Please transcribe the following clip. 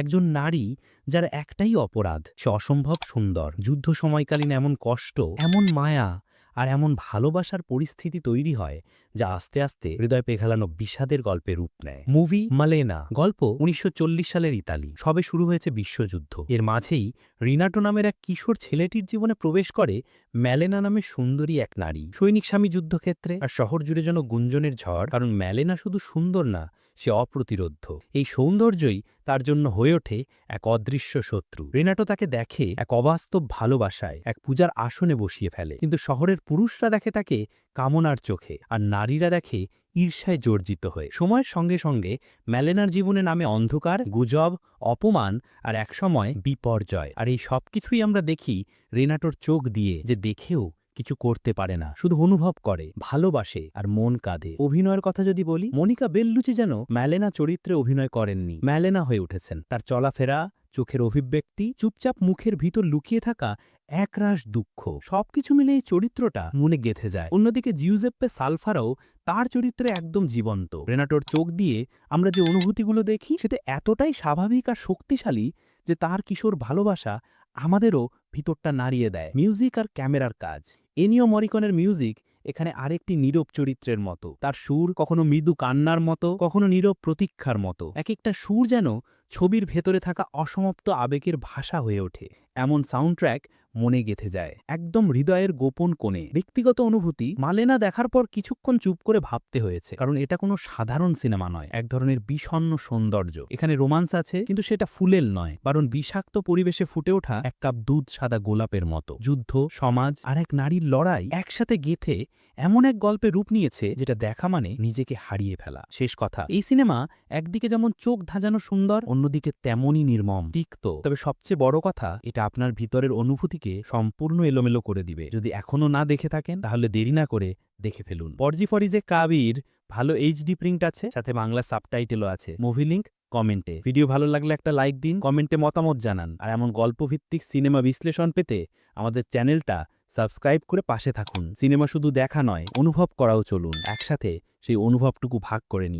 একজন নারী যার একটাই অপরাধ, সে অসম্ভব সুন্দর। যুদ্ধ সময়কালীন এমন কষ্ট, এমন মায়া আর এমন ভালোবাসার পরিস্থিতি তৈরি হয় যা আস্তে আস্তে হৃদয় পেঘালানো বিষাদের গল্পে রূপ নেয়। মুভি মালেনা, গল্প উনিশশো চল্লিশ সালের ইতালি। সবে শুরু হয়েছে বিশ্বযুদ্ধ। এর মাঝেই রিনাটো নামের এক কিশোর ছেলেটির জীবনে প্রবেশ করে ম্যালেনা নামে সুন্দরী এক নারী। সৈনিক স্বামী যুদ্ধক্ষেত্রে আর শহর জুড়ে যেন গুঞ্জনের ঝড়, কারণ ম্যালেনা শুধু সুন্দর না সে অপ্রতিরোধ্য। এই সৌন্দর্যই তার জন্য হয়ে ওঠে এক অদৃশ্য শত্রু। রেনাটো তাকে দেখে এক অবাস্তব ভালোবাসায় এক পূজার আসনে বসিয়ে ফেলে। কিন্তু শহরের পুরুষরা দেখে তাকে কামনার চোখে আর নারীরা দেখে ঈর্ষায় জর্জিত হয়ে। সময়ের সঙ্গে সঙ্গে ম্যালেনার জীবনে নামে অন্ধকার, গুজব, অপমান আর একসময় বিপর্যয়। আর এই সবকিছুই আমরা দেখি রেনাটোর চোখ দিয়ে যে দেখেও কিছু করতে পারে না, শুধু অনুভব করে, ভালোবাসে আর মন কাঁদে। অভিনয়ের কথা যদি বলি, মনিকা বেল্লুচি যেন ম্যালেনা চরিত্রে অভিনয় করেননি, ম্যালেনা হয়ে উঠেছেন। তার চলাফেরা, চোখের অভিব্যক্তি, চুপচাপ মুখের ভিতর লুকিয়ে থাকা একরাশ দুঃখ, সবকিছু মিলে এই চরিত্রটা মনে গেথে যায়। অন্যদিকে জিউজেপ্পে সালফারাও তার চরিত্রে একদম জীবন্ত। রেনাটোর চোখ দিয়ে আমরা যে অনুভূতিগুলো দেখি, সেটা এতটাই স্বাভাবিক আর শক্তিশালী যে তার কিশোর ভালোবাসা আমাদেরও ভিতরটা নাড়িয়ে দেয়। মিউজিক আর ক্যামেরার কাজ। এনিও মরিকনের মিউজিক এখানে আরেকটি নীরব চরিত্রের মতো। তার সুর কখনো মৃদু কান্নার মতো, কখনো নীরব প্রতীক্ষার মতো। এক একটা সুর যেন ছবির ভেতরে থাকা অসমাপ্ত আবেগের ভাষা হয়ে ওঠে। এমন সাউন্ডট্র্যাক মনে গেথে যায়। একদম হৃদয়ের গোপন কোণে। ব্যক্তিগত অনুভূতি, মালেনা দেখার পর কিছুক্ষণ চুপ করে ভাবতে হয়েছে। কারণ এটা কোনো সাধারণ সিনেমা নয়, এক ধরনের বিষণ্ন সৌন্দর্য। এখানে রোমান্স আছে, কিন্তু সেটা ফুলেল নয় কারণ বিষাক্ত পরিবেশে ফুটে ওঠা এক কাপ দুধ সাদা গোলাপের মতো। যুদ্ধ, সমাজ আর এক নারীর লড়াই একসাথে গেথে এমন এক গল্পে রূপ নিয়েছে যেটা দেখা মানে নিজেকে হারিয়ে ফেলা। শেষ কথা, এই সিনেমা একদিকে যেমন চোখ ধাঁজানো সুন্দর, অন্যদিকে তেমনই নির্মম, তিক্ত। তবে সবচেয়ে বড় কথা, এটা আপনার ভিতরের অনুভূতিকে সম্পূর্ণ এলোমেলো করে দিবে। যদি এখনও না দেখে থাকেন, তাহলে দেরি না করে দেখে ফেলুন। পরজি ফরিজে কাবির ভালো এইচডি প্রিন্ট আছে, সাথে বাংলা সাবটাইটেলও আছে। মুভি লিঙ্ক কমেন্টে। ভিডিও ভালো লাগলে একটা লাইক দিন, কমেন্টে মতামত জানান। আর এমন গল্পভিত্তিক সিনেমা বিশ্লেষণ পেতে আমাদের চ্যানেলটা সাবস্ক্রাইব করে পাশে থাকুন। সিনেমা শুধু দেখা নয়, অনুভব করাও চলুন। একসাথে সেই অনুভবটুকু ভাগ করে নিই।